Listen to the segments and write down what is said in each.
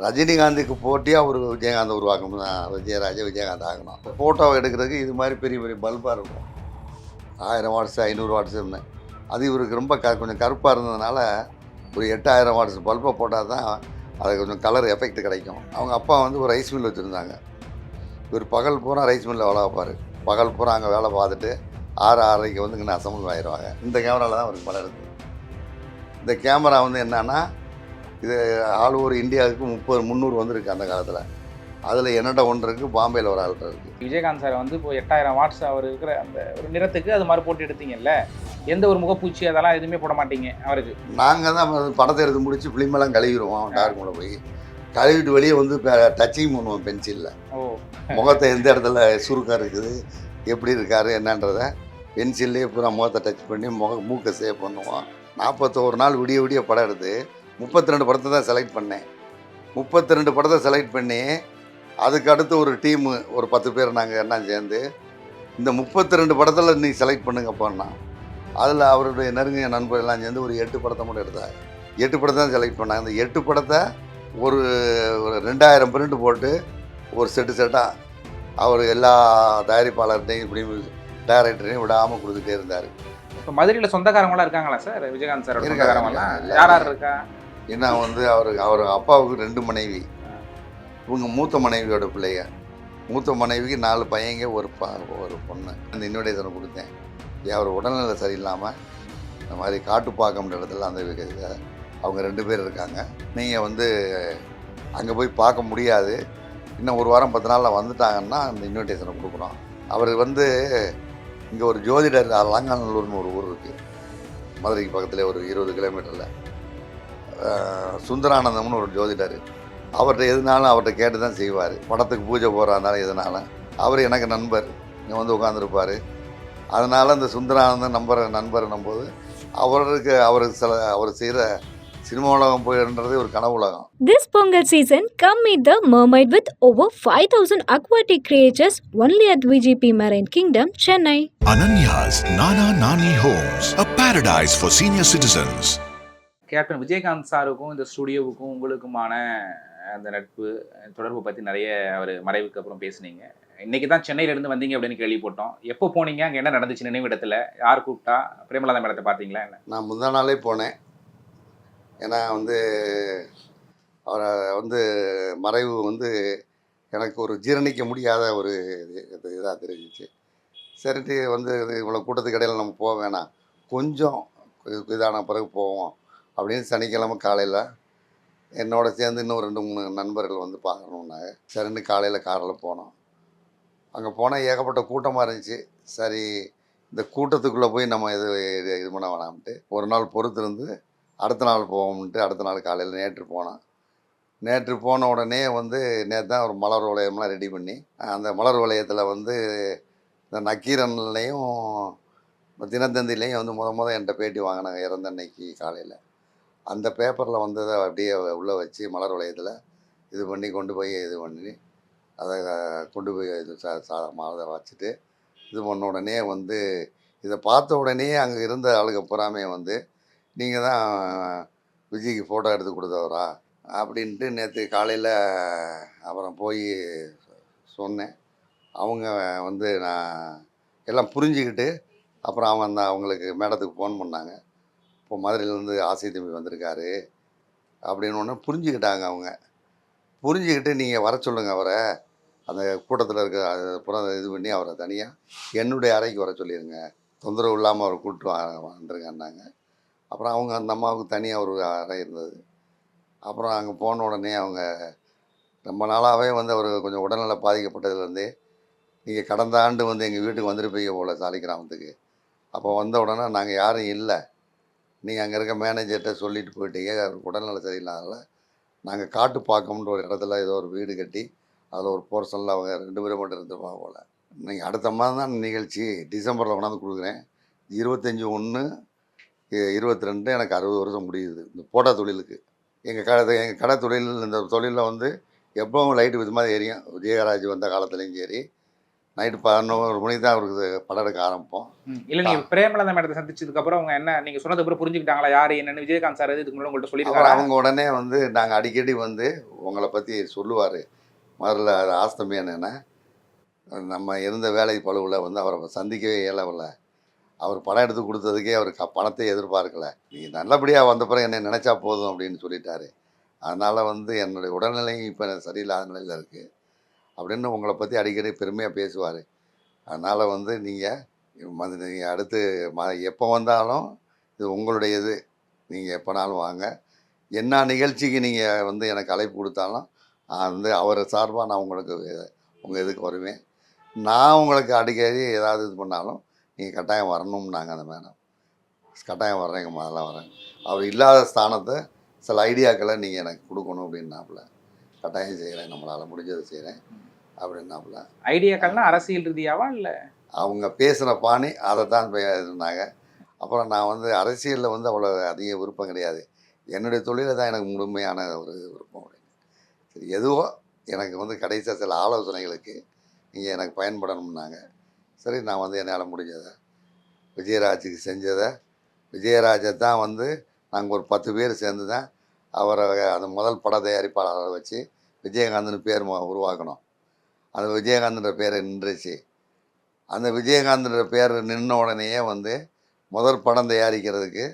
ரஜினிகாந்துக்கு போட்டியாக ஒரு விஜயகாந்த் உருவாக்கணும். தான் விஜயராஜ விஜயகாந்த் ஆகணும். ஃபோட்டோ எடுக்கிறதுக்கு இது மாதிரி பெரிய பெரிய பல்பாக இருக்கும். ஆயிரம் வாட்ஸ் ஐநூறு வாட்ஸ் இருந்தேன் அது இவருக்கு ரொம்ப க கொஞ்சம் கருப்பாக இருந்ததுனால ஒரு எட்டாயிரம் வாட்ஸ் பல்பை போட்டால் தான் அது கொஞ்சம் கலர் எஃபெக்ட் கிடைக்கும். அவங்க அப்பா வந்து ஒரு ரைஸ் மில் வச்சுருந்தாங்க. இவர் பகல் பூரா ரைஸ் மில்லில் வேலை வைப்பார் பகல் பூரா அங்கே வேலை பார்த்துட்டு ஆறு ஆறரைக்கு வந்து இங்கே அசம்பிள் ஆயிடுவாங்க இந்த கேமராவில் தான் அவருக்கு படம் இருக்குது இந்த கேமரா வந்து என்னென்னா இது ஆல் ஓவர் இந்தியாவுக்கு முப்பது முந்நூறு வந்திருக்கு அந்த காலத்தில். அதில் என்னட்ட ஒன்று இருக்குது பாம்பேயில் ஒரு ஆள்கிட்ட இருக்குது விஜயகாந்த் சார் வந்து இப்போ எட்டாயிரம் வாட்ஸ் அவர் இருக்கிற அந்த ஒரு நிறத்துக்கு அது மாதிரி போட்டு எடுத்தீங்கல்ல? எந்த ஒரு முகப்பூச்சி அதெல்லாம் எதுவுமே போட மாட்டீங்க அவருக்கு? நாங்கள் தான் படத்தை எடுத்து முடிச்சு ஃபிலிமெல்லாம் கழுவிடுவோம் டார்க் மூட போய். கழுவிட்டு வெளியே வந்து டச்சிங் பண்ணுவோம் பென்சிலில் ஓ. முகத்தை எந்த இடத்துல சுருக்கம் இருக்குது எப்படி இருக்காரு என்னன்றதை பென்சில்லே பூரா முகத்தை டச் பண்ணி முக மூக்கை சேவ் பண்ணுவோம். நாற்பத்தோரு நாள் விடிய விடிய படம் எடுத்து முப்பத்தி ரெண்டு படத்தை தான் செலக்ட் பண்ணேன். முப்பத்தி ரெண்டு படத்தை செலக்ட் பண்ணி அதுக்கு அடுத்து ஒரு டீமு ஒரு பத்து பேர் நாங்கள் எல்லாம் சேர்ந்து இந்த முப்பத்தி ரெண்டு படத்தில் நீ செலக்ட் பண்ணுங்கப்பான்னா அதில் அவருடைய நெருங்கிய நண்பர் எல்லாம் சேர்ந்து ஒரு எட்டு படத்தை மட்டும் எடுத்தாங்க எட்டு படத்தை தான் செலக்ட் பண்ணாங்க. இந்த எட்டு படத்தை ஒரு ஒரு ரெண்டாயிரம் பிரிண்ட் போட்டு ஒரு செட்டு செட்டாக அவர் எல்லா தயாரிப்பாளர்கிட்டையும் இப்படி டைரக்டரையும் விடாமல் கொடுத்துட்டே இருந்தார். இப்போ மதுரையில் சொந்தக்காரங்களாம் இருக்காங்களா சார்? விஜயகாந்த் சார் இருக்காங்க. யார் யார் இருக்கா? ஏன்னா வந்து அவர் அவர் அப்பாவுக்கு ரெண்டு மனைவி. இவங்க மூத்த மனைவியோட பிள்ளைங்க. மூத்த மனைவிக்கு நாலு பையங்க ஒரு ப ஒரு பொண்ணு. அந்த இன்விடேஷனை கொடுத்தேன். அவர் உடல்நிலை சரியில்லாமல் இந்த மாதிரி காட்டுப்பாக்கம்ன்ற இடத்துல அந்த அவங்க ரெண்டு பேர் இருக்காங்க. நீங்கள் வந்து அங்கே போய் பார்க்க முடியாது. இன்னும் ஒரு வாரம் பத்து நாளில் வந்துட்டாங்கன்னா அந்த இன்விடேஷனை கொடுக்குறோம் அவர் வந்து இங்கே ஒரு ஜோதிடர் அலங்காநல்லூர்னு ஒரு ஊர் இருக்குது மதுரைக்கு பக்கத்தில் ஒரு இருபது கிலோமீட்டரில் சுந்தரானந்தம்னு ஒரு ஜோதிடர். அவர்கிட்ட எதுனாலும் அவர்கிட்ட கேட்டு தான் செய்வார். படத்துக்கு பூஜை போகிறா இருந்தாலும் எதுனாலும். அவர் எனக்கு நண்பர். இங்கே வந்து உட்காந்துருப்பார் அதனால் அந்த சுந்தரானந்தம் நம்பர் நண்பர் நம்போது அவருக்கு அவருக்கு சில அவர் செய்கிற சினிமா உலகம் போயிடுறது ஒரு கனவு உலகம். This Pongal season, come meet the mermaid with over 5000 aquatic creatures only at VGP Marine Kingdom, Chennai. Ananya's Nana Nani Homes, a paradise for senior citizens. Captain Vijayakanth சாருக்கும் இந்த ஸ்டுடியோவுக்கும் உங்களுக்குமான அந்த நட்பு தொடர்பு பற்றி நிறைய அவர் மறைவுக்கு அப்புறம் பேசுனீங்க. இன்னைக்கு தான் சென்னையிலேருந்து வந்தீங்க அப்படின்னு கேள்விப்பட்டோம். எப்போ போனீங்க? அங்கே என்ன நடந்துச்சு நினைவு இடத்துல? யார் கூப்பிட்டா? பிரேமலதா மேடத்தை பார்த்தீங்களா என்ன? நான் முந்தா நாளே போனேன். ஏன்னா வந்து அவரை வந்து மறைவு வந்து எனக்கு ஒரு ஜீரணிக்க முடியாத ஒரு இது இதாக தெரிஞ்சிச்சு. சரிட்டு வந்து இது இவ்வளோ கூட்டத்துக்கு இடையில நம்ம போக வேணாம். கொஞ்சம் இதான பிறகு போவோம். அப்படின்னு சனிக்கிழமை காலையில் என்னோட சேர்ந்து இன்னும் ரெண்டு மூணு நண்பர்கள் வந்து பார்க்கணுன்னாங்க சரின்னு காலையில் காரில் போனோம். அங்கே போனால் ஏகப்பட்ட கூட்டமாக இருந்துச்சு. சரி இந்த கூட்டத்துக்குள்ளே போய் நம்ம இது இது இது பண்ண வேணாம்ட்டு. ஒரு நாள் பொறுத்திருந்து அடுத்த நாள் போவோம்ன்ட்டு அடுத்த நாள் காலையில் நேற்று போனோம். நேற்று போன உடனே வந்து நேற்று தான் ஒரு மலர் வளையம்லாம் ரெடி பண்ணி அந்த மலர் வளையத்தில் வந்து இந்த நக்கீரன்லையும் தினத்தந்திலையும் வந்து முத முத என்கிட்ட பேட்டி வாங்கினாங்க இறந்த அன்னைக்கு காலையில். அந்த பேப்பரில் வந்ததை அப்படியே உள்ளே வச்சு மலர் வளையத்தில் இது பண்ணி கொண்டு போய் இது பண்ணி அதை கொண்டு போய் இது சா சா அதை வச்சுட்டு இது பண்ண உடனே வந்து இதை பார்த்த உடனே அங்கே இருந்த ஆளுங்க பூராமே வந்து நீங்கள் தான் விஜய்க்கு ஃபோட்டோ எடுத்து கொடுத்தவரா? அப்படின்ட்டு நேற்று காலையில் அப்புறம் போய் சொன்னேன். அவங்க வந்து நான் எல்லாம் புரிஞ்சுக்கிட்டு அப்புறம் அவன் அந்த அவங்களுக்கு மேடத்துக்கு ஃபோன் பண்ணாங்க. இப்போ மதுரையிலேருந்து ஆசை தம்பி வந்திருக்காரு. அப்படின்னு ஒன்று புரிஞ்சுக்கிட்டாங்க அவங்க. புரிஞ்சுக்கிட்டு நீங்கள் வர சொல்லுங்கள் அவரை. அந்த கூட்டத்தில் இருக்கிற புற இது பண்ணி அவரை தனியாக என்னுடைய அறைக்கு வர சொல்லிடுங்க தொந்தரவு இல்லாமல் அவரை கூப்பிட்டு வா வந்துருங்கன்னாங்க. அப்புறம் அவங்க அந்த அம்மாவுக்கு தனியாக ஒரு அறை இருந்தது. அப்புறம் அங்கே போன உடனே அவங்க ரொம்ப நாளாகவே வந்து அவர் கொஞ்சம் உடல்நல பாதிக்கப்பட்டதுலேருந்தே நீங்கள் கடந்த ஆண்டு வந்து எங்கள் வீட்டுக்கு வந்திருப்பீங்க போல் சாலி கிராமத்துக்கு அப்போ வந்த உடனே நாங்கள் யாரும் இல்லை. நீங்கள் அங்கே இருக்க மேனேஜர்கிட்ட சொல்லிட்டு போயிட்டீங்க. அவர் உடல்நல சரியில்லாதனால நாங்கள் பார்க்கணுன்ற ஒரு இடத்துல ஏதோ ஒரு வீடு கட்டி அதில் ஒரு போர்ஷனில் அவங்க ரெண்டு பேரும் மட்டும் இருந்துருப்பாங்க போல். நீங்கள் அடுத்த மாதம் தான் நிகழ்ச்சி டிசம்பரில் கொண்டாந்து கொடுக்குறேன். இருபத்தஞ்சி ஒன்று இருபத்தி ரெண்டு எனக்கு அறுபது வருஷம் முடியுது இந்த போட்டா தொழிலுக்கு. எங்கள் கடை எங்கள் கடை தொழில் இந்த தொழிலில் வந்து எப்பவும் லைட்டு விதமாக எரியும் விஜயராஜ் வந்த காலத்துலேயும் சரி. நைட்டு பதினோரு மணிக்கு தான் அவருக்கு படம் எடுக்க ஆரம்பிப்போம். இல்லை நீங்கள் பிரேமலதா மேடத்தை சந்திச்சதுக்கு அப்புறம் அவங்க என்ன நீங்கள் சொன்னதுக்கு அப்புறம் புரிஞ்சுக்கிட்டாங்களா யார் என்னன்னு விஜயகாந்த் சார் இதுக்கு முன்னாடி உங்கள்கிட்ட சொல்லியிருக்காங்க அவங்க உடனே வந்து நாங்கள் அடிக்கடி வந்து உங்களை பற்றி சொல்லுவார். முதல்ல அது ஆஸ்தமி என்னென்னா நம்ம இருந்த வேலை பழுவில் வந்து அவரை சந்திக்கவே இயலவில்லை. அவர் படம் எடுத்து கொடுத்ததுக்கே அவர் பணத்தை எதிர்பார்க்கல. நீங்கள் நல்லபடியாக வந்த பிறகு என்னை நினச்சா போதும் அப்படின்னு சொல்லிட்டாரு. அதனால் வந்து என்னுடைய உடல்நிலை இப்போ சரியில்லாத நிலையில் இருக்குது அப்படின்னு உங்களை பற்றி அடிக்கடி பெருமையாக பேசுவார். அதனால் வந்து நீங்கள் நீங்கள் அடுத்து ம எப்போ வந்தாலும் இது உங்களுடைய இது நீங்கள் எப்போனாலும் வாங்க. என்ன நிகழ்ச்சிக்கு நீங்கள் வந்து எனக்கு அழைப்பு கொடுத்தாலும் வந்து அவரை சார்பாக நான் உங்களுக்கு உங்கள் இதுக்கு வருவேன். நான் உங்களுக்கு அடிக்கடி ஏதாவது இது பண்ணாலும் நீங்கள் கட்டாயம் வரணும்னாங்க அந்த மேடம். கட்டாயம் வர்றேங்க முதல்ல வரேன். அவர் இல்லாத ஸ்தானத்தை சில ஐடியாக்களை நீங்கள் எனக்கு கொடுக்கணும் அப்படின்னாப்புல. கட்டாயம் செய்கிறேன் நம்மளால் முடிஞ்சதை செய்கிறேன் அப்படின்னாப்புல. ஐடியாக்கள்னா அரசியல் ரீதியாவா இல்ல? அவங்க பேசின பாணி அதை தான் சொன்னாங்க அப்புறம் நான் வந்து அரசியலில் வந்து அவ்வளோ அதிக விருப்பம் கிடையாது. என்னுடைய தொழிலை தான் எனக்கு முழுமையான ஒரு விருப்பம் அப்படின்னு. சரி எதுவோ எனக்கு வந்து கடைசியாக சில ஆலோசனைகளுக்கு நீங்கள் எனக்கு பயன்படணும்னாங்க. சரி நான் வந்து என்னால் முடிஞ்சதை விஜயராஜுக்கு செஞ்சதை விஜயராஜை தான் வந்து நாங்கள் ஒரு பத்து பேர் சேர்ந்து தான் அவரை அந்த முதல் பட தயாரிப்பாளரை வச்சு விஜயகாந்தன் பேர் உருவாக்கணும். அந்த விஜயகாந்தன்ற பேர் நின்றுச்சு. அந்த விஜயகாந்தன்ற பேர் நின்ன உடனேயே வந்து முதல் படம் தயாரிக்கிறதுக்கு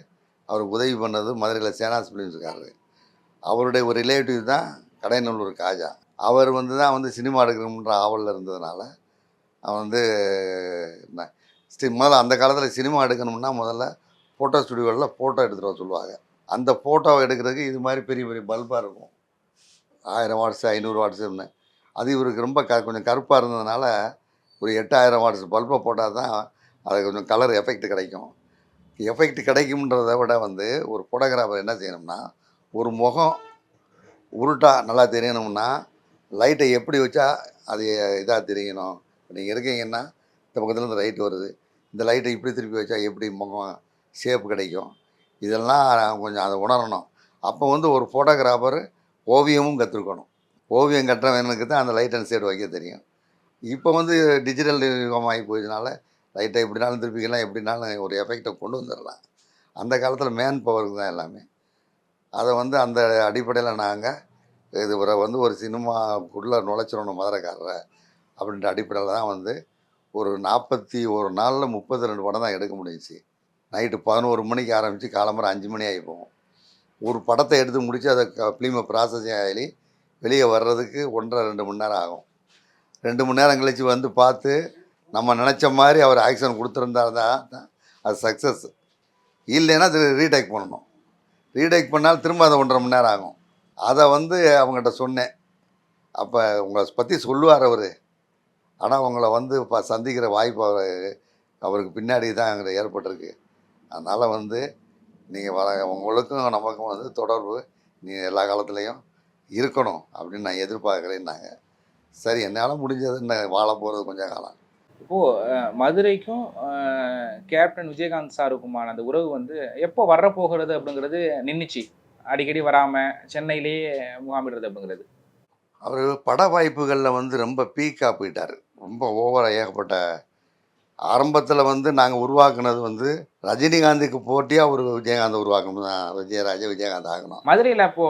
அவர் உதவி பண்ணது மதுரையில் சேனாஸ் ஃபிலிம்ஸ்காரரு அவருடைய ஒரு ரிலேட்டிவ் தான் கடைநல்லூர் காஜா. அவர் வந்து தான் வந்து சினிமா எடுக்கணுன்ற ஆவலில் இருந்ததுனால அவன் வந்து என்ன, முதல்ல அந்த காலத்தில் சினிமா எடுக்கணும்னா முதல்ல ஃபோட்டோ ஸ்டுடியோவில் ஃபோட்டோ எடுத்துகிட்டு வர சொல்லுவாங்க. அந்த ஃபோட்டோவை எடுக்கிறதுக்கு இது மாதிரி பெரிய பெரிய பல்பாக இருக்கும். ஆயிரம் வாட்ஸ் ஐநூறு வாட்ஸுன்னு அது இவருக்கு ரொம்ப க கொஞ்சம் கருப்பாக இருந்ததுனால ஒரு எட்டாயிரம் வாட்ஸ் பல்பை போட்டால் தான் அது கொஞ்சம் கலர் எஃபெக்ட் கிடைக்கும். எஃபெக்ட் கிடைக்கும்ன்றதை விட வந்து ஒரு ஃபோட்டோகிராஃபர் என்ன செய்யணும்னா ஒரு முகம் உருட்டாக நல்லா தெரியணும்னா லைட்டை எப்படி வச்சா அது இதாக தெரியணும். நீங்கள் இருக்கீங்கன்னா இந்த பக்கத்துல லைட் வருது. இந்த லைட்டை இப்படி திருப்பி வச்சா எப்படி முகம் ஷேப் கிடைக்கும்? இதெல்லாம் கொஞ்சம் அதை உணரணும். அப்போ வந்து ஒரு ஃபோட்டோகிராஃபர் ஓவியமும் கற்றுக்கணும். ஓவியம் கட்டுறவனுக்கு தான் அந்த லைட் அண்ட் சைடு வைக்க தெரியும். இப்போ வந்து டிஜிட்டல் யுகமாகி ஆகி போயதுனால லைட்டை எப்படினாலும் திருப்பிக்கலாம் எப்படினாலும் ஒரு எஃபெக்டை கொண்டு வந்துடலாம். அந்த காலத்தில் மேன் பவருக்கு தான் எல்லாமே. அதை வந்து அந்த அடிப்படையில் நாங்கள் இது ஒரு வந்து ஒரு சினிமாக்குள்ளே நுழைச்சிடணும் மதுரைக்காரரை அப்படின்ற அடிப்படையில் தான் வந்து ஒரு நாற்பத்தி ஒரு நாளில் முப்பத்தி ரெண்டு படம் தான் எடுக்க முடிஞ்சுச்சு. நைட்டு பதினோரு மணிக்கு ஆரம்பித்து காலம்பரம் அஞ்சு மணி ஆகி போகும். ஒரு படத்தை எடுத்து முடித்து அதை ஃபிலிமை ப்ராசஸிங் ஆகி வெளியே வர்றதுக்கு ஒன்றரை ரெண்டு மணி நேரம் ஆகும். ரெண்டு மணி நேரம் கழித்து வந்து பார்த்து நம்ம நினச்ச மாதிரி அவர் ஆக்ஷன் கொடுத்துருந்தா தான் அது சக்ஸஸ் இல்லைன்னா அது ரீடேக் பண்ணணும். ரீடேக் பண்ணால் திரும்ப அதை ஒன்றரை மணி நேரம் ஆகும். அதை வந்து அவங்ககிட்ட சொன்னேன். அப்போ உங்களை பற்றி சொல்லுவார் அவர். ஆனால் உங்களை வந்து இப்போ சந்திக்கிற வாய்ப்பு அவர் அவருக்கு பின்னாடி தான் அங்கே ஏற்பட்டிருக்கு. அதனால் வந்து நீங்கள் வர உங்களுக்கும் நமக்கும் வந்து தொடர்பு. நீ எல்லா காலத்துலேயும் இருக்கணும் அப்படின்னு நான் எதிர்பார்க்குறேன்னாங்க. சரி என்னால் முடிஞ்சது நான் வாழ போகிறது கொஞ்சம் காலம். இப்போ அஹ், மதுரைக்கும் கேப்டன் விஜயகாந்த் சாருக்குமான அந்த உறவு வந்து எப்போ வர போகிறது அப்படிங்கிறது நின்றுச்சு அடிக்கடி வராம சென்னையிலேயே முகாமிடுறது அப்படிங்கிறது. அவர் பட வாய்ப்புகளில் வந்து ரொம்ப பீக்காக போயிட்டார். ரொம்ப ஓவராக ஏகப்பட்ட ஆரம்பத்தில் வந்து நாங்கள் உருவாக்குனது வந்து ரஜினிகாந்துக்கு போட்டியாக ஒரு விஜயகாந்த் உருவாக்கணும் தான் விஜயராஜ விஜயகாந்த் ஆகணும். மதுரையில அப்போ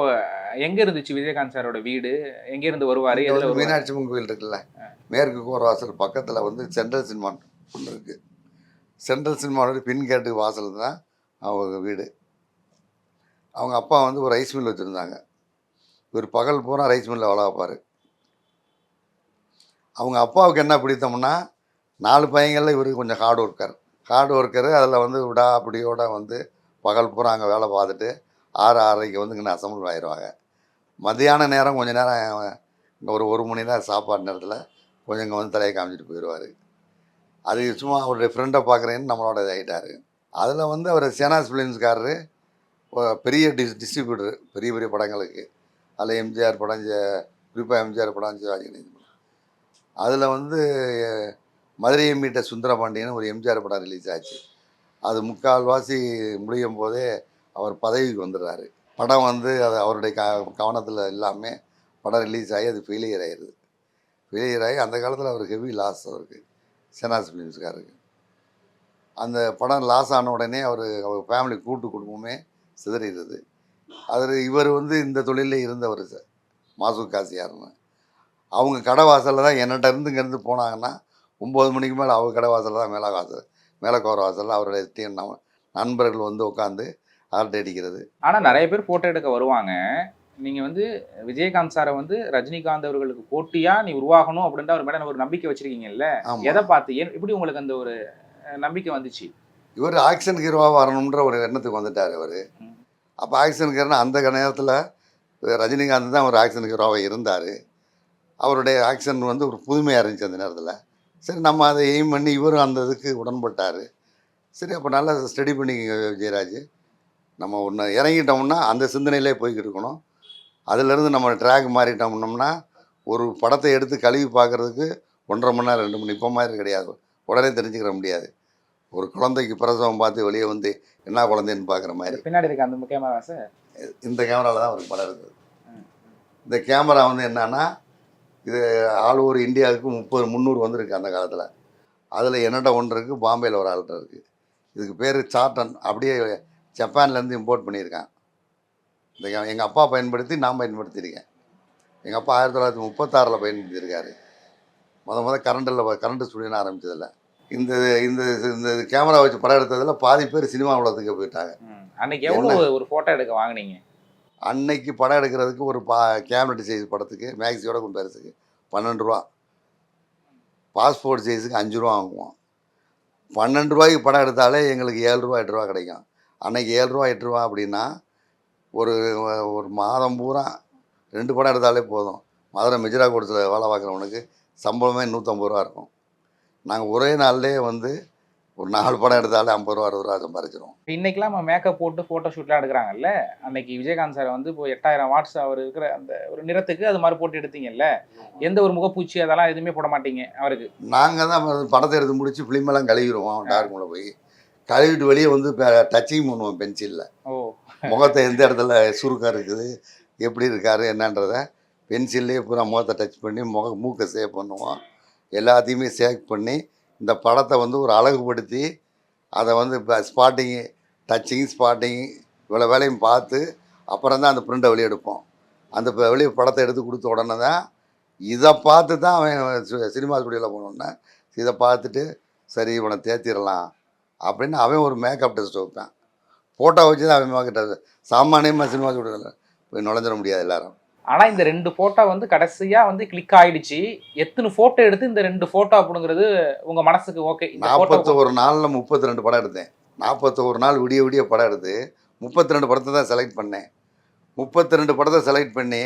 எங்க இருந்துச்சு விஜயகாந்த் சாரோட வீடு? எங்க இருந்து வருவாரு? மீனாட்சி அம்மன் கோயில் இருக்குல்ல. மேற்கு கோரவாசல் பக்கத்தில் வந்து சென்ட்ரல் சினிமா ஒன்று இருக்குது சென்ட்ரல் சினிமாவோட பின் கேட்டு வாசல் தான் அவங்க வீடு. அவங்க அப்பா வந்து ஒரு ரைஸ் மில் வச்சுருந்தாங்க. இவர் பகல் பூரா ரைஸ் மில்லில் வேலை வைப்பார் அவங்க அப்பாவுக்கு என்ன பிடித்தம்னா நாலு பையங்களில் இவர் கொஞ்சம் ஹார்ட் ஒர்க்கர் ஹார்ட் ஒர்க்கரு அதில் வந்து விடா அப்படியோட வந்து பகல் பூரா அங்கே வேலை பார்த்துட்டு ஆறு ஆறரைக்கு வந்து இங்கே அசம்பிள் ஆயிடுவாங்க மத்தியான நேரம் கொஞ்சம் நேரம் இங்கே ஒரு ஒரு மணி நேரம் சாப்பாடு நேரத்தில் கொஞ்சம் இங்கே வந்து தலையை காமிச்சிட்டு போயிடுவார் அது சும்மா அவருடைய ஃப்ரெண்டை பார்க்குறேன்னு நம்மளோட இதாகிட்டார் அதில் வந்து அவர் சேனாஸ் ஃபிலிம்ஸ்காரரு பெரிய டிஸ் டிஸ்ட்ரிபியூட்டர் பெரிய பெரிய படங்களுக்கு அதில் எம்ஜிஆர் படம் குறிப்பாக எம்ஜிஆர் படம் சிவாஜி கணேசன் அதில் வந்து மதுரையை மீட்ட சுந்தரபாண்டியன் ஒரு எம்ஜிஆர் படம் ரிலீஸ் ஆச்சு. அது முக்கால்வாசி முடியும் போதே அவர் பதவிக்கு வந்துடுறாரு. படம் வந்து அது அவருடைய க கவனத்தில் இல்லாமல் படம் ரிலீஸ் ஆகி அது ஃபெயிலியர் ஆயிடுது ஃபெயிலியர் ஆகி அந்த காலத்தில் அவர் ஹெவி லாஸ் அவருக்கு சேனாஸ் ஃபிலிம்ஸ்காருக்கு அந்த படம் லாஸ் ஆன உடனே அவர் அவர் ஃபேமிலி கூட்டு குடும்பமே சிதறிடுது. அதில் இவர் வந்து இந்த தொழிலில் இருந்தவர் சார் மாசு காசியார்னு. அவங்க கடை வாசலில் தான் என்னட்ட இருந்து இங்கேருந்து போனாங்கன்னா ஒம்பது மணிக்கு மேலே அவங்க கடை வாசலில் தான் மேலே வாசல் மேலே கோர வாசலில் அவருடைய நண்பர்கள் வந்து உட்காந்து அரட்டை அடிக்கிறது. ஆனா நிறைய பேர் போட்டோ எடுக்க வருவாங்க. நீங்க வந்து விஜயகாந்த் சாரை வந்து ரஜினிகாந்த் அவர்களுக்கு போட்டியா நீ உருவாகணும் அப்படின்ற அவர் மேல ஒரு நம்பிக்கை வச்சிருக்கீங்கல்ல? எதை பார்த்து? ஏன் எப்படி உங்களுக்கு அந்த ஒரு நம்பிக்கை வந்துச்சு? இவர் ஆக்ஷன் ஹீரோவாக வரணுன்ற ஒரு எண்ணத்துக்கு வந்துட்டார் அவர். அப்போ ஆக்ஷன் ஹீரோனா அந்த நேரத்தில் ரஜினிகாந்த் தான் ஒரு ஆக்ஷன் ஹீரோவாக இருந்தார். அவருடைய ஆக்ஷன் வந்து ஒரு புதுமையாக இருந்துச்சு அந்த நேரத்தில். சரி நம்ம அதை எய்ம் பண்ணி இவரும் அந்த இதுக்கு உடன்பட்டார். சரி அப்போ நல்லா ஸ்டடி பண்ணிக்கங்க விஜயராஜ் நம்ம ஒன்று இறங்கிட்டோம்னா அந்த சிந்தனையிலே போய்கிட்டு இருக்கணும். அதிலிருந்து நம்ம ட்ராக் மாறிட்டோம்னோம்னா ஒரு படத்தை எடுத்து கழுவி பார்க்குறதுக்கு ஒன்றரை மணி நேரம் ரெண்டு மணி இப்போ மாதிரி கிடையாது. உடனே தெரிஞ்சுக்கிற முடியாது. ஒரு குழந்தைக்கு பிரசவம் பார்த்து வெளியே வந்து என்ன குழந்தைன்னு பார்க்குற மாதிரி. பின்னாடி இருக்க அந்த கேமரா சார்? இந்த கேமராவில் தான் ஒரு படம் இருக்குது. இந்த கேமரா வந்து என்னன்னா இது ஆல் ஓவர் இந்தியாவுக்கு முப்பது முந்நூறு வந்திருக்கு அந்த காலத்தில். அதில் என்னட்ட ஒன்று இருக்குது பாம்பேயில் ஒரு ஆள்கிட்ட இருக்குது இதுக்கு பேர் சார்டன். அப்படியே ஜப்பான்லேருந்து இம்போர்ட் பண்ணியிருக்கான் இந்த எங்கள் அப்பா பயன்படுத்தி நான் பயன்படுத்தியிருக்கேன். எங்கள் அப்பா ஆயிரத்தி தொள்ளாயிரத்தி முப்பத்தாறில் பயன்படுத்தியிருக்காரு. முத முத கரண்டில் கரண்ட் ஸ்டுடியோன்னு ஆரம்பிச்சதில்ல இந்த இந்த இந்த கேமரா வச்சு படம் எடுத்ததில் பாதி பேர் சினிமா உலகத்துக்கு போயிட்டாங்க. அன்னைக்கு எவ்வளவு ஒரு போட்டோ எடுக்க வாங்குனீங்க? அன்னைக்கு படம் எடுக்கிறதுக்கு ஒரு பா கேமரா சைஸ் படத்துக்கு மேக்ஸியோட கம்பேரிஸுக்கு பன்னெண்டு ரூபா. பாஸ்போர்ட் சைஸுக்கு அஞ்சு ரூபா வாங்குவோம். பன்னெண்டு ரூபாய்க்கு படம் எடுத்தாலே எங்களுக்கு ஏழு ரூபா எட்டு ரூபா கிடைக்கும். அன்னைக்கு ஏழு ரூபா எட்டு ரூபா அப்படின்னா ஒரு ஒரு மாதம் பூரா ரெண்டு படம் எடுத்தாலே போதும். மதுரை மிஜிரா கூடத்தில் வேலை பார்க்குறவனுக்கு சம்பளமே நூற்றம்பது ரூபா இருக்கும். நாங்கள் ஒரே நாள்லேயே வந்து ஒரு நாலு படம் எடுத்தாலே ஐம்பது ரூபா அறுபது ரூபா சம்பாரிச்சிருவோம். இப்ப இன்னைக்கெல்லாம் நம்ம மேக்கப் போட்டு போட்டோ ஷூட்லாம் எடுக்கிறாங்கல்ல? அன்னைக்கு விஜயகாந்த் சார் வந்து இப்போ எட்டாயிரம் வாட்ஸ் அவர் இருக்கிற அந்த ஒரு நிறத்துக்கு அது மாதிரி போட்டு எடுத்தீங்கல்ல? எந்த ஒரு முகப்பூச்சி அதெல்லாம் எதுவுமே போட மாட்டீங்க அவருக்கு? நாங்கள் தான் படத்தை எடுத்து முடிச்சு ஃபிலிமெல்லாம் கழுவிடுவோம் டார்க்குள்ளே போய். கழுவிட்டு வெளியே வந்து டச்சிங் பண்ணுவோம் பென்சிலில் ஓ. முகத்தை எந்த இடத்துல சுருக்கம் இருக்குது எப்படி இருக்காரு என்னன்றத பென்சில்லே பூரா முகத்தை டச் பண்ணி முக மூக்கை சேவ் பண்ணுவோம். எல்லாத்தையுமே சேவ் பண்ணி இந்த படத்தை வந்து ஒரு அழகுபடுத்தி அதை வந்து இப்போ ஸ்பாட்டிங்கு டச்சிங் ஸ்பாட்டிங் இவ்வளோ வேலையும் பார்த்து அப்புறம் தான் அந்த பிரிண்டை வெளியெடுப்போம். அந்த வெளியே படத்தை எடுத்து கொடுத்த உடனே தான் இதை பார்த்து தான் அவன் சினிமா ஸ்டுடியோவில் போனோன்னே இதை பார்த்துட்டு சரி இவனை தேத்திடலாம் அப்படின்னு அவன் ஒரு மேக்கப் டெஸ்ட் வைப்பேன் ஃபோட்டோ வச்சு தான் அவன் மேக்கப் சாமானியமாக சினிமா ஸ்டுடியோவில் போய் நுழைஞ்சிட முடியாது எல்லாரும். ஆனால் இந்த ரெண்டு ஃபோட்டோ வந்து கடைசியாக வந்து கிளிக் ஆயிடுச்சு. எத்தனை ஃபோட்டோ எடுத்து இந்த ரெண்டு ஃபோட்டோ அப்படிங்கிறது உங்கள் மனசுக்கு ஓகே நாற்பத்தி ஒரு நாளில் முப்பத்தி ரெண்டு படம் எடுத்தேன். நாற்பத்தோரு நாள் விடிய விடிய படம் எடுத்து முப்பத்தி ரெண்டு படத்தை தான் செலக்ட் பண்ணேன். முப்பத்தி ரெண்டு படத்தை செலக்ட் பண்ணி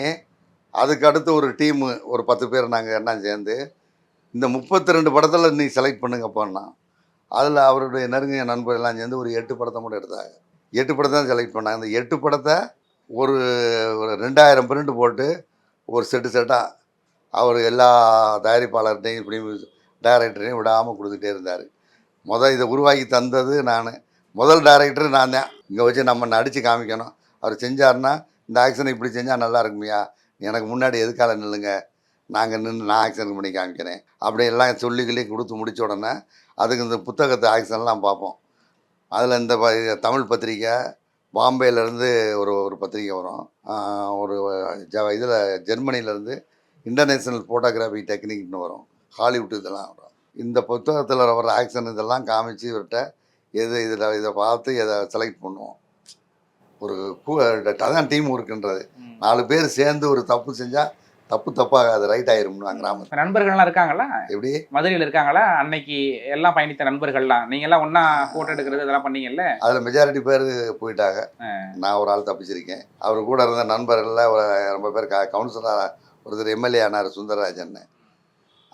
அதுக்கு அடுத்து ஒரு டீமு ஒரு பத்து பேர் நாங்கள் எல்லாம் சேர்ந்து இந்த முப்பத்தி ரெண்டு படத்தில் நீ செலக்ட் பண்ணுங்க பண்ணுங்கப்பான்னா அதில் அவருடைய நெருங்கிய நண்பர் எல்லாம் சேர்ந்து ஒரு எட்டு படத்தை மட்டும் எடுத்தாங்க. எட்டு படத்தை தான் செலக்ட் பண்ணாங்க. அந்த எட்டு படத்தை ஒரு ஒரு ரெண்டாயிரம் பிரிண்ட் போட்டு ஒரு செட்டு செட்டாக அவர் எல்லா தயாரிப்பாளர்கிட்டையும் இப்படி டைரக்டரையும் விடாமல் கொடுத்துட்டே இருந்தார். முதல் இதை உருவாக்கி தந்தது நான். முதல் டைரக்டர் நான் தான். இங்கே வச்சு நம்ம நடித்து காமிக்கணும். அவர் செஞ்சாருன்னா இந்த ஆக்ஷனை இப்படி செஞ்சால் நல்லா இருக்குமையா. எனக்கு முன்னாடி எதுக்கால நில்லுங்க? நாங்கள் நின்று நான் ஆக்ஷன் பண்ணி காமிக்கிறேன். அப்படி எல்லாம் சொல்லி கொடுத்து முடித்த உடனே அதுக்கு இந்த புத்தகத்தை ஆக்ஷன்லாம் பார்ப்போம். அதில் இந்த ப- தமிழ் பத்திரிக்கை பாம்பேலேருந்து ஒரு ஒரு பத்திரிக்கை வரும். ஒரு ஜ இதில் ஜெர்மனிலேருந்து இன்டர்நேஷ்னல் ஃபோட்டோகிராஃபி டெக்னிக்னு வரும். ஹாலிவுட் இதெல்லாம் வரும். இந்த புத்தகத்தில் வர ஆக்ஷன் இதெல்லாம் காமிச்சு இவர்கிட்ட எது இதில் இதை பார்த்து இதை செலக்ட் பண்ணுவோம். ஒரு கூ அதான் டீம் ஒர்க்குன்றது ம். நாலு பேர் சேர்ந்து ஒரு தப்பு செஞ்சால் தப்பு தப்பாக அது ரைட் ஆயிரும்னு இப்ப நண்பர்கள்லாம் இருக்காங்களா? எப்படி? மதுரையில் இருக்காங்களா? அன்னைக்கு எல்லாம் பயணித்த நண்பர்கள்லாம். நீங்க எல்லாம் ஒண்ணா போட்டோ எடுக்கிறது இதெல்லாம் பண்ணீங்கல்ல? அதில் மெஜாரிட்டி பேர் போயிட்டாங்க. நான் ஒரு ஆள் தப்பிச்சிருக்கேன். அவர் கூட இருந்த நண்பர்களில் ஒரு ரொம்ப பேர் கவுன்சிலராக ஒருத்தர் எம்எல்ஏ ஆனார் சுந்தரராஜன்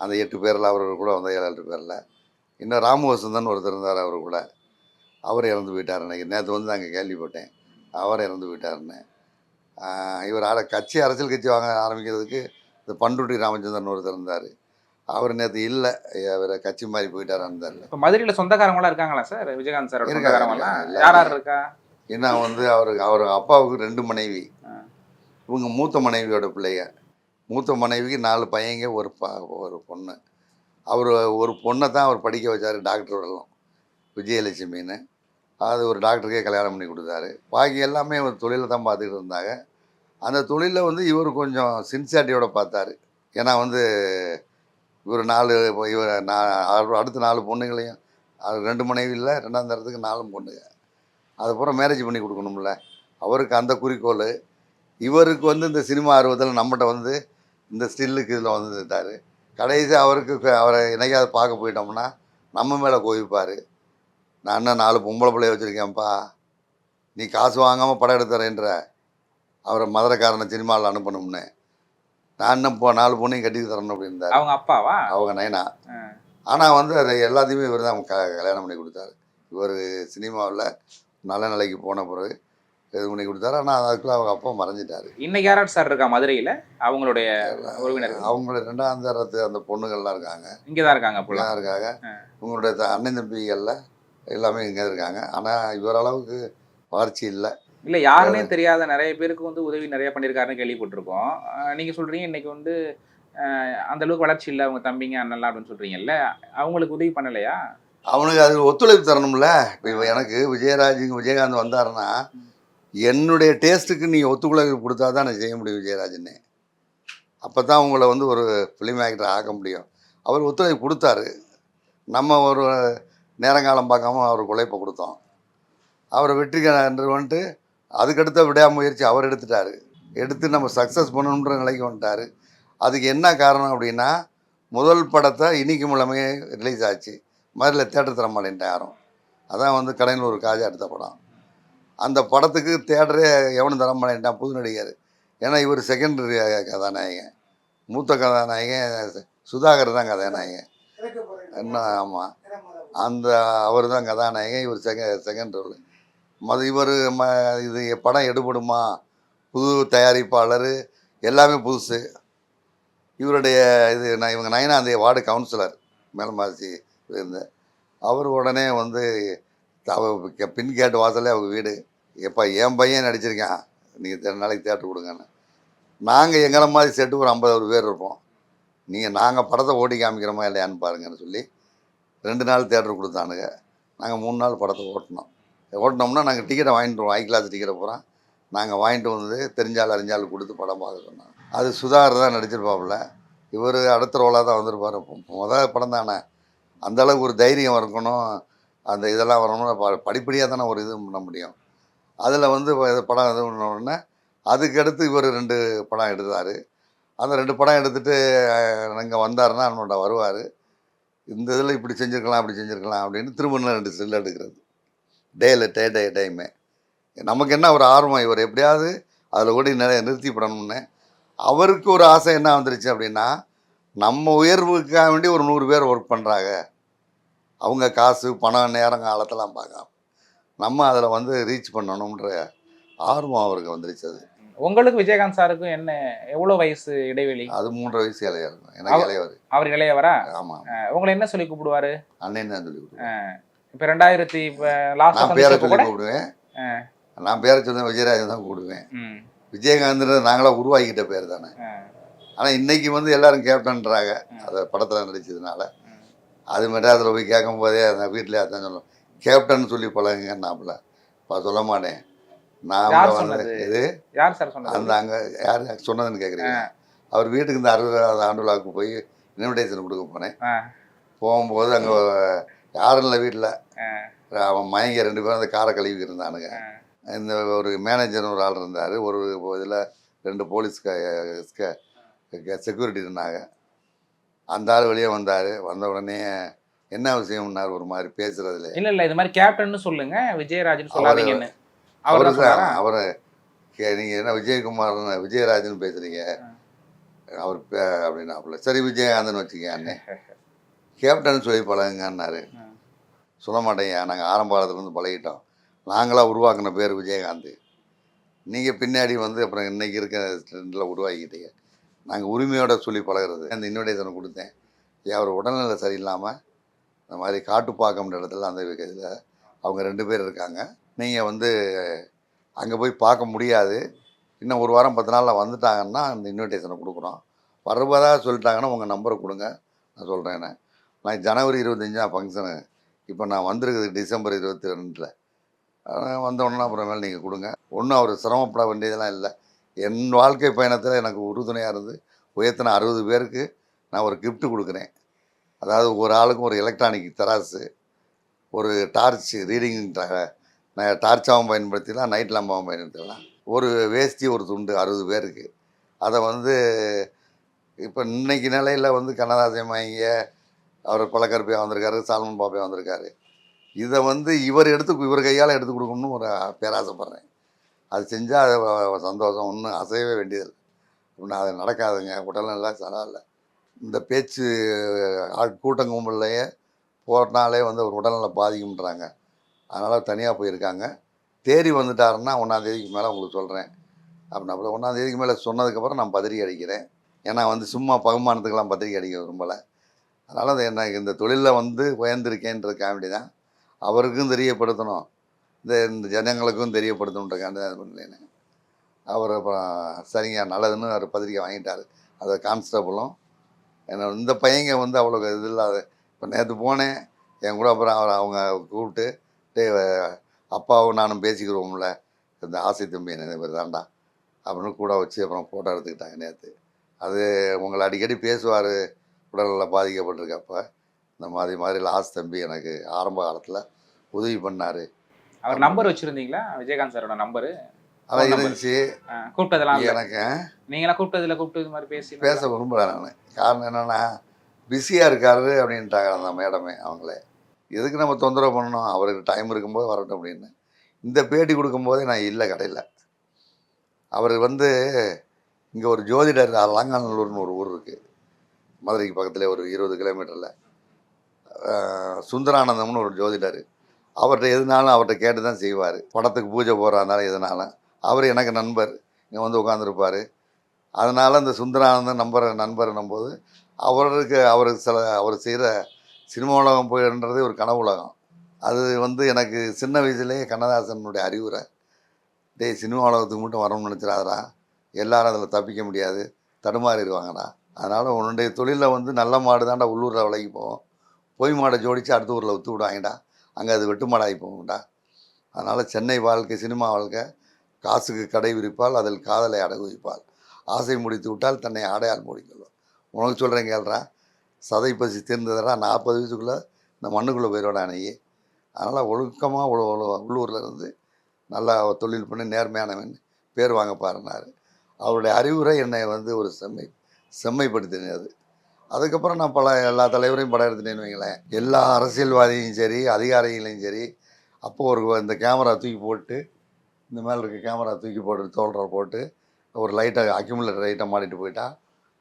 அந்த எட்டு பேரில் அவர் கூட வந்த ஏழு எட்டு பேரில். இன்னும் ராமு வசந்தன் ஒருத்தர் இருந்தார் அவர் கூட. அவர் இறந்து போயிட்டார் அன்னைக்கு. நேற்று வந்து நாங்கள் கேள்விப்பட்டேன். அவர் இறந்து போயிட்டாருன்னு. இவர் ஆட கட்சி அரசியல் கட்சி வாங்க ஆரம்பிக்கிறதுக்கு இந்த பண்ருட்டி ராமச்சந்திரன் ஒருத்தர் இருந்தார். அவர் நேற்று இல்லை அவர் கட்சி மாறி போயிட்டார் இருந்தார் இப்ப மதுரையில சொந்தக்காரங்களா இருக்காங்களா சார்? விஜயகாந்த் சார் இருக்காங்க, சொந்தக்காரங்களாம்? இருக்காங்க. யார் யார் இருக்கா? ஏன்னா வந்து அவர் அவர் அப்பாவுக்கு ரெண்டு மனைவி. இவங்க மூத்த மனைவியோட பிள்ளைங்க. மூத்த மனைவிக்கு நாலு பையங்க ஒரு ப ஒரு பொண்ணு. அவர் ஒரு பொண்ணை தான் அவர் படிக்க வச்சார் டாக்டர் வரலாம். விஜயலட்சுமின்னு. அது ஒரு டாக்டருக்கே கல்யாணம் பண்ணி கொடுத்தாரு. பாக்கி எல்லாமே ஒரு தொழிலை தான் பார்த்துக்கிட்டு இருந்தாங்க. அந்த தொழிலில் வந்து இவர் கொஞ்சம் சின்சியாரிட்டியோட பார்த்தாரு. ஏன்னா வந்து இவர் நாலு இவர் நான் அடுத்த நாலு பொண்ணுங்களையும் அது ரெண்டு மனைவி இல்லை ரெண்டாம் தரத்துக்கு நாலு பொண்ணுங்க. அதுக்கப்புறம் மேரேஜ் பண்ணி கொடுக்கணும்ல. அவருக்கு அந்த குறிக்கோள். இவருக்கு வந்து இந்த சினிமா ஆர்வத்தில் நம்மகிட்ட வந்து இந்த ஸ்டில்லுக்கு இதில் வந்துட்டார். கடைசி அவருக்கு அவரை என்னைக்காவது பார்க்க போயிட்டோம்னா நம்ம மேலே கோவிப்பார். நான் என்ன நாலு பொம்பளை பிள்ளைய வச்சுருக்கேன்ப்பா. நீ காசு வாங்காமல் படம் எடுத்துறேன்ற அவரை மதுரைக்காரனை சினிமாவில் அனுப்பணும்னு. நான் இன்னும் நாலு பொண்ணையும் கட்டி தரணும் அப்படின்றார். அவங்க அப்பாவா? அவங்க ஆ. ஆனால் வந்து அதை எல்லாத்தையுமே இவர் தான் க கல்யாணம் பண்ணி கொடுத்தாரு. இவர் சினிமாவில் நல்ல நிலைக்கு போன பிறகு இது பண்ணி கொடுத்தாரு. ஆனால் அதுக்குள்ள அவங்க அப்பா மறைஞ்சிட்டாரு. இன்னைக்கு யாராவது சார் இருக்கா மதுரையில? அவங்களுடைய உறவினர்கள். அவங்கள ரெண்டாம் தரத்து அந்த பொண்ணுகள்லாம் இருக்காங்க. இங்கே தான் இருக்காங்க அப்போலாம் எல்லாம் இருக்காங்க. த- அண்ணன் தம்பிகளில் எல்லாமே இங்கே இருக்காங்க. ஆனால் இவர் அளவுக்கு வளர்ச்சி இல்லை. இல்ல யாருன்னே தெரியாத நிறைய பேருக்கு வந்து உதவி நிறைய பண்ணியிருக்காருன்னு கேள்விப்பட்டிருக்கோம். அஹ் நீங்க சொல்றீங்க இன்னைக்கு வந்து அந்த அளவுக்கு வளர்ச்சி இல்லை அவங்க தம்பிங்க அண்ணன்லாம் அப்படின்னு சொல்றீங்கல்ல அவங்களுக்கு உதவி பண்ணலையா? அவனுக்கு அது ஒத்துழைப்பு தரணும்ல. இப்போ எனக்கு விஜயராஜ் விஜயகாந்த் வந்தாருன்னா என்னுடைய டேஸ்ட்டுக்கு நீ ஒத்துழைப்பு கொடுத்தா தான் நான் செய்ய முடியும் விஜயராஜன்னு அப்போ தான் உங்களை வந்து ஒரு ஃபிலிம் ஆக்டர் ஆக்க முடியும். அவர் ஒத்துழைப்பு கொடுத்தாரு. நம்ம ஒரு நேரங்காலம் பார்க்காம அவர் உழைப்பை கொடுத்தோம். அவரை வெற்றி என்று வந்துட்டு அதுக்கடுத்த விடாமுயற்சி அவர் எடுத்துட்டாரு. எடுத்து நம்ம சக்ஸஸ் பண்ணணுன்ற நிலைக்கு வந்துட்டார். அதுக்கு என்ன காரணம் அப்படின்னா முதல் படத்தை இனிக்கு மூலமே ரிலீஸ் ஆச்சு. முதல்ல தேட்டர் தர யாரும். அதான் வந்து கடையில் ஒரு காஜா எடுத்த படம். அந்த படத்துக்கு தேட்டரே எவனும் தர புது நடிகர். ஏன்னா இவர் செகண்டரி கதாநாயகன். மூத்த கதாநாயகன் சுதாகர் தான் கதாநாயகன். என்ன ஆமாம் அந்த அவர் தான் கதாநாயகன் இவர் செக செகண்ட் ரோல் மது இவர் ம இது படம் எடுபடுமா? புது தயாரிப்பாளர் எல்லாமே புதுசு. இவருடைய இது நான் இவங்க நயனாந்தி வார்டு கவுன்சிலர் மேலமாசி இருந்து. அவர் உடனே வந்து பின் கேட்டு வாசலே அவங்க வீடு. எப்பா என் பையன் நடிச்சிருக்கான். நீங்கள் நாளைக்கு தேட்டர் கொடுங்கன்னு. நாங்கள் எங்களை மாதிரி செட்டு ஒரு ஐம்பது பேர் இருப்போம். நீங்கள் நாங்கள் படத்தை ஓட்டி காமிக்கிறோமா இல்லையான்னு பாருங்கன்னு சொல்லி ரெண்டு நாள் தேட்டர் கொடுத்தானுங்க. நாங்கள் மூணு நாள் படத்தை ஓட்டினோம். ஓட்டினோம்னா நாங்கள் டிக்கெட்டை வாங்கிட்டு வருவோம். ஐ கிளாஸ் டிக்கெட்டை பூரா. நாங்கள் வாங்கிட்டு வந்து தெரிஞ்சால் அறிஞ்சால் கொடுத்து படம் பார்க்க அது சுதாகர் தான் நடிச்சிருப்பாப்புல. இவர் அடுத்த ரோலாக தான் வந்திருப்பார். முதல் படம் தானே. அந்த அளவுக்கு ஒரு தைரியம் இருக்கணும். அந்த இதெல்லாம் வரணும்னா ப- படிப்படியாக தானே ஒரு இது பண்ண முடியும். அதில் வந்து படம் இது பண்ணோடனே அதுக்கடுத்து இவர் ரெண்டு படம் எடுத்தார். அந்த ரெண்டு படம் எடுத்துகிட்டு இங்கே வந்தாருன்னா நம்மளோட வருவார். இந்த இதில் இப்படி செஞ்சுருக்கலாம் அப்படி செஞ்சுருக்கலாம் அப்படின்னு திரும்ப ரெண்டு ஸ்டில் எடுக்கிறது. டேல டே டே டைமு நமக்கு என்ன ஒரு ஆர்வம் இவர் எப்படியாவது அதில் ஓடி நிறைய நிறுத்தி படணும்னு அவருக்கு ஒரு ஆசை என்ன வந்துருச்சு அப்படின்னா நம்ம உயர்வுக்காக வேண்டி ஒரு நூறு பேர் ஒர்க் பண்ணுறாங்க அவங்க காசு பணம் நேரம் காலத்தெல்லாம் பார்க்காம. நம்ம அதில் வந்து ரீச் பண்ணணுன்ற ஆர்வம் அவருக்கு வந்துருச்சு அது. உங்களுக்கு விஜயகாந்த் சாருக்கும் என்ன எவ்வளவு வயசு இடைவெளி? அது மூன்றரை வயசு இலையா இருக்கும் எனக்கு இளையவர். அவர் இளையவரா? ஆமாம் உங்களை என்ன சொல்லி கூப்பிடுவாரு? அண்ணன் தான் சொல்லி கொடுத்தேன் இப்ப ரெண்டாயிரத்தி லாஸ்ட் நான் பேரை சொல்லி கூப்பிடுவேன். நான் பேரை சொல்லி விஜயராஜன் தான் கூப்பிடுவேன். ம், விஜயகாந்த் நாங்களா உருவாக்கிட்ட பேர் தானே. ஆனால் இன்னைக்கு வந்து எல்லாரும் கேப்டன்றாங்க. அதை படத்தில் நடிச்சதுனால. அது மெட்ராஸில் போய் கேட்கும் போதே அந்த வீட்டிலே அதான் சொல்லுவோம் கேப்டன் சொல்லி பழகுங்கன்னாப்புல. இப்போ சொல்ல மாட்டேன். நான் வந்து? இது யார் சார் அந்த சொன்னது அங்கே யார்? சொன்னதுன்னு கேட்குறீங்க. அவர் வீட்டுக்கு இந்த அறுபதாவது ஆண்டு விழாவுக்கு போய் இன்விடேஷன் கொடுக்க போனேன். போகும்போது அங்கே யாரும் இல்லை வீட்டில். அவன் மயங்க ரெண்டு பேரும் அந்த காரை கழுவி இருந்தானுங்க. இந்த ஒரு மேனேஜர் ஒரு ஆள் இருந்தார். ஒரு இதில் ரெண்டு போலீஸ் செக்யூரிட்டி இருந்தாங்க. அந்த ஆள் வெளியே வந்தார். வந்த உடனே என்ன விஷயம்னார் ஒரு மாதிரி பேசுறதுல. இல்ல இல்ல இது மாதிரி கேப்டன்னு சொல்லுங்க. விஜயராஜன் சொல்லாதீங்கன்னு. அவர் அவரு நீங்கள் என்ன விஜயகுமார் விஜயராஜன் பேசுகிறீங்க அவர் பே- அப்படின்னாப்புல. சரி விஜயகாந்தன் வச்சுக்க அண்ணன் கேப்டன் சொல்லி பழகுங்கன்னாரு. சொல்ல மாட்டேங்க. நாங்கள் ஆரம்ப காலத்துலேருந்து பழகிட்டோம். நாங்களாக உருவாக்கின பேர் விஜயகாந்த். நீங்கள் பின்னாடி வந்து அப்புறம் இன்னைக்கு இருக்க ட்ரெண்டில் உருவாக்கிட்டீங்க. நாங்கள் உரிமையோட சொல்லி பழகுறது. அந்த இன்விடேஷனை கொடுத்தேன். அவர் உடல்நிலை சரியில்லாமல் இந்த மாதிரி காட்டுப்பாக்கம்ன்ற இடத்துல அந்த இதில் அவங்க ரெண்டு பேர் இருக்காங்க. நீங்கள் வந்து அங்கே போய் பார்க்க முடியாது. இன்னும் ஒரு வாரம் பத்து நாளில் வந்துட்டாங்கன்னா அந்த இன்விடேஷனை கொடுக்குறோம். வருவதா சொல்லிட்டாங்கன்னா உங்கள் நம்பரை கொடுங்க. நான் சொல்கிறேன்னு நான் ஜனவரி இருபத்தஞ்சா ஃபங்க்ஷனு இப்போ நான் வந்திருக்குது டிசம்பர் இருபத்தி ரெண்டில் வந்தோடனே அப்புறமேல நீங்கள் கொடுங்க. ஒன்றும் அவர் சிரமப்பட வேண்டியதெல்லாம் இல்லை. என் வாழ்க்கை பயணத்தில் எனக்கு உறுதுணையாக இருந்து உயர்த்தின அறுபது பேருக்கு நான் ஒரு கிஃப்ட்டு கொடுக்குறேன். அதாவது ஒரு ஆளுக்கும் ஒரு எலக்ட்ரானிக் தராசு ஒரு டார்ச் ரீடிங் டார்ச்சாகவும் பயன்படுத்திடலாம் நைட் லேம்பாகவும் பயன்படுத்திடலாம். ஒரு வேஷ்டி ஒரு துண்டு அறுபது பேருக்கு. அதை வந்து இப்போ இன்னைக்கு நிலையில் வந்து கண்ணதாசன் வாங்கிய அவர் கொலக்கருப்பையா வந்திருக்காரு சால்மன் பாப்பையாக வந்திருக்காரு. இதை வந்து இவர் எடுத்து இவர் கையால் எடுத்து கொடுக்கணும்னு ஒரு பேராசைப்படுறேன். அது செஞ்சால் அது சந்தோஷம் ஒன்றும் அசையவே வேண்டியதில்லை. அப்படின்னா அது நடக்காதுங்க உடல்நிலை சலா இந்த பேச்சு ஆள் கூட்டம் கும்பல்லையே போகிறனாலே வந்து ஒரு உடல்நலம் பாதிக்கும்ன்றாங்க. அதனால் தனியாக போயிருக்காங்க. தேறி வந்துட்டாருன்னா ஒன்றாந்தேதிக்கு மேலே உங்களுக்கு சொல்கிறேன் அப்படின்னா ஒன்றாந்தேதிக்கு மேலே சொன்னதுக்கப்புறம் நான் பத்திரிக்கை அடிக்கிறேன். ஏன்னா வந்து சும்மா பகுமானத்துக்கெல்லாம் பத்திரிக்கை அடிக்க விரும்பலை. அதனால் அது எனக்கு இந்த தொழிலில் வந்து உயர்ந்திருக்கேன்றதுக்காண்டி தான். அவருக்கும் தெரியப்படுத்தணும். இந்த இந்த ஜனங்களுக்கும் தெரியப்படுத்தணுன்றக்காண்டி தான் இது பண்ணேன் அவர் அப்புறம் சரிங்க நல்லதுன்னு அவர் பத்திரிக்கை வாங்கிட்டார். அதை கான்ஸ்டபுளும் என்ன இந்த பையங்க வந்து அவ்வளோ இது இல்லாத இப்போ நேற்று போனேன் என் கூட அப்புறம் அவர் அவங்க கூப்பிட்டு டே அப்பாவும் நானும் பேசிக்கிறோம்ல இந்த ஆசை தம்பி என்ன பேர் தாண்டா அப்படின்னு கூட வச்சு அப்புறம் ஃபோட்டோ எடுத்துக்கிட்டாங்க நேற்று அது உங்களை அடிக்கடி பேசுவார் உடல்நல பாதிக்கப்பட்டிருக்கப்ப இந்த மாதிரி மாதிரி லாஸ்ட் தம்பி எனக்கு ஆரம்ப காலத்தில் உதவி பண்ணார். அவர் நம்பர் வச்சிருந்தீங்களா? விஜயகாந்த் சாரோட நம்பரு அதான். இருந்துச்சு. கூப்பிட்டதெல்லாம். எனக்கு. நீங்களாம் கூப்பிட்டதுல கூப்பிட்டு இது மாதிரி பேசி பேச விரும்பல நான். காரணம் என்னென்னா பிஸியாக இருக்காரு அப்படின்ட்டாங்க அந்த மேடமே அவங்களே. எதுக்கு நம்ம தொந்தரவு பண்ணணும்? அவருக்கு டைம் இருக்கும்போது வரட்டும் அப்படின்னு. இந்த பேட்டி கொடுக்கும்போதே நான் இல்லை கடையில். அவர் வந்து இங்கே ஒரு ஜோதிடர் அலங்காநல்லூர்னு ஒரு ஊர் இருக்குது மதுரைக்கு பக்கத்தில் ஒரு இருபது கிலோமீட்டரில் சுந்தரானந்தம்னு ஒரு ஜோதிடர். அவர்கிட்ட எதுனாலும் அவர்கிட்ட கேட்டு தான் செய்வார். படத்துக்கு பூஜை போடுறதுனால எதுனாலும். அவர் எனக்கு நண்பர். இங்கே வந்து உட்காந்துருப்பார் அதனால் அந்த சுந்தரானந்தம் நம்பர் நண்பர்னும் போது அவருக்கு அவருக்கு சில அவர் செய்கிற சினிமா உலகம் போயிடுறது ஒரு கனவு உலகம். அது வந்து எனக்கு சின்ன வயசுலேயே கண்ணதாசனுடைய அறிவுரை. டேய் சினிமா உலகத்துக்கு மட்டும் வரணும்னு நினச்சிடாதடா. எல்லாரும் அதில் தப்பிக்க முடியாது. தடுமாறிடுவாங்கடா. அதனால் உன்னுடைய தொழிலில் வந்து நல்ல மாடு தான்டா உள்ளூரில் விலைக்கு போவோம் பொய் மாடை ஜோடித்து அடுத்த ஊரில் விற்று விடுவாங்கடா. அங்கே அது வெட்டு மாடாகி போகும்டா. அதனால் சென்னை வாழ்க்கை சினிமா வாழ்க்கை காசுக்கு கடை விரிப்பால் அதில் காதலை அடகு வைப்பாள் ஆசை முடித்து விட்டால் தன்னை ஆடையால் மூடிக்கொள்ளும் உனக்கு சொல்கிறேன் கேள்றா சதை பசி தீர்ந்ததடா நாற்பது வயசுக்குள்ளே இந்த மண்ணுக்குள்ளே போயிடுவாடா அணையே அதனால் ஒழுக்கமாக உள்ளூரில் இருந்து நல்லா தொழில் பண்ணி நேர்மையானவன் பேர் வாங்க பாருனார் அவருடைய அறிவுரை என்னை வந்து ஒரு செம்மை செம்மைப்படுத்தினது அதுக்கப்புறம் நான் பல எல்லா தலைவரையும் படம் எடுத்துட்டேன்னு வைங்களேன். எல்லா அரசியல்வாதியும் சரி அதிகாரிகளையும் சரி அப்போ ஒரு இந்த கேமரா தூக்கி போட்டு இந்த மேலே இருக்க கேமரா தூக்கி போட்டு தோல்ற போட்டு ஒரு லைட்டை அக்யூமுலேட்டர் லைட்டாக மாட்டிட்டு போயிட்டான்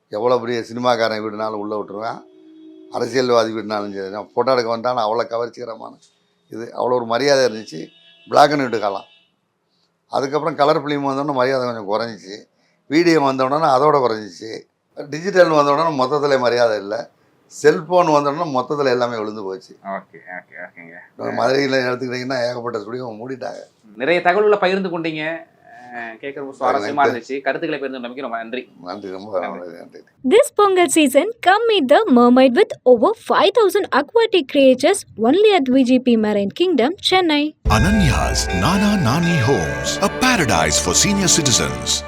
எவ்வளோ பெரிய சினிமாக்காரன் வீடுனாலும் உள்ளே விட்டுருவேன். அரசியல்வாதி வீடுனாலும் சரி நான் ஃபோட்டோ எடுக்க வந்தான் அவ்வளோ கவர்ச்சிகரமான இது. அவ்வளோ ஒரு மரியாதை இருந்துச்சு. பிளாக் அண்ட் ஒயிட் காலம். அதுக்கப்புறம் கலர் ஃபிலிம் வந்தோடனே மரியாதை கொஞ்சம் குறைஞ்சிச்சு. வீடியோ வந்தோடனே அதோட குறைஞ்சிச்சு. டிஜிட்டல் வந்தோடனே மொத்தத்தில் மரியாதை இல்லை. செல்ஃபோன் வந்தோடனே மொத்தத்தில் எல்லாமே விழுந்து போச்சு. ஓகே ஓகே ஓகேங்க மதுரையில் எடுத்துக்கிட்டிங்கன்னா ஏகப்பட்ட ஸ்டுடியோ மூடிட்டாங்க. நிறைய தகவல்களை பகிர்ந்து கொண்டீங்க. கேட்க ரொம்ப சுவாரஸ்யமா இருந்துச்சு. கருத்துக்களை பகிர்ந்து நம்பிக்கை ரொம்ப நன்றி. நன்றி ரொம்ப நன்றி. This Pongal season, come meet the mermaid with over 5000 aquatic creatures only at VGP Marine Kingdom, Chennai. Ananya's Nana Nani Homes, a paradise for senior citizens.